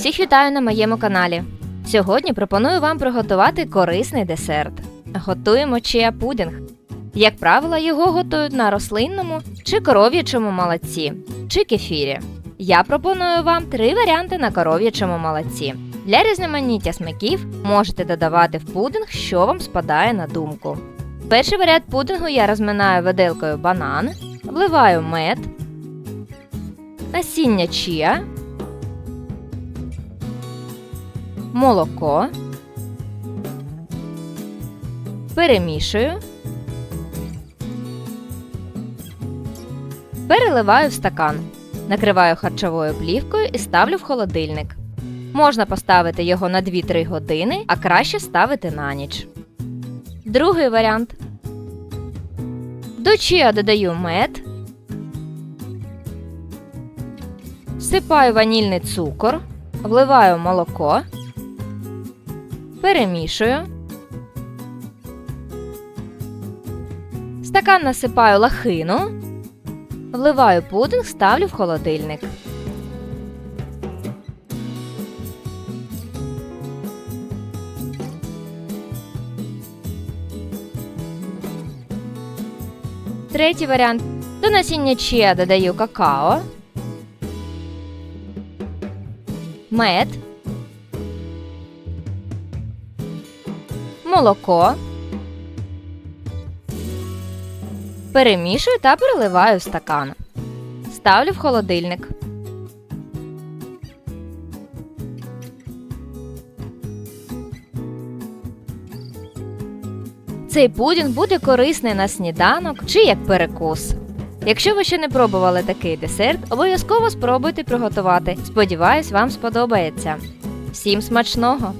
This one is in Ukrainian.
Всіх вітаю на моєму каналі. Сьогодні пропоную вам приготувати корисний десерт. Готуємо чия пудінг. Як правило, його готують на рослинному чи коров'ячому молоці, чи кефірі. Я пропоную вам три варіанти на коров'ячому молоці. Для різноманіття смаків можете додавати в пудинг, що вам спадає на думку. Перший варіант пудингу я розминаю виделкою банан, вливаю мед, насіння чія, молоко, перемішую, переливаю в стакан, накриваю харчовою плівкою і ставлю в холодильник. Можна поставити його на 2-3 години, а краще ставити на ніч. Другий варіант. До чия додаю мед. Всипаю ванільний цукор, вливаю молоко, перемішую. В стакан насипаю лахину, вливаю пудинг, ставлю в холодильник. Третій варіант. До насіння чия додаю какао, мед, молоко. Перемішую та переливаю в стакан. Ставлю в холодильник. Цей пудінг буде корисний на сніданок чи як перекус. Якщо ви ще не пробували такий десерт, обов'язково спробуйте приготувати. Сподіваюсь, вам сподобається. Всім смачного!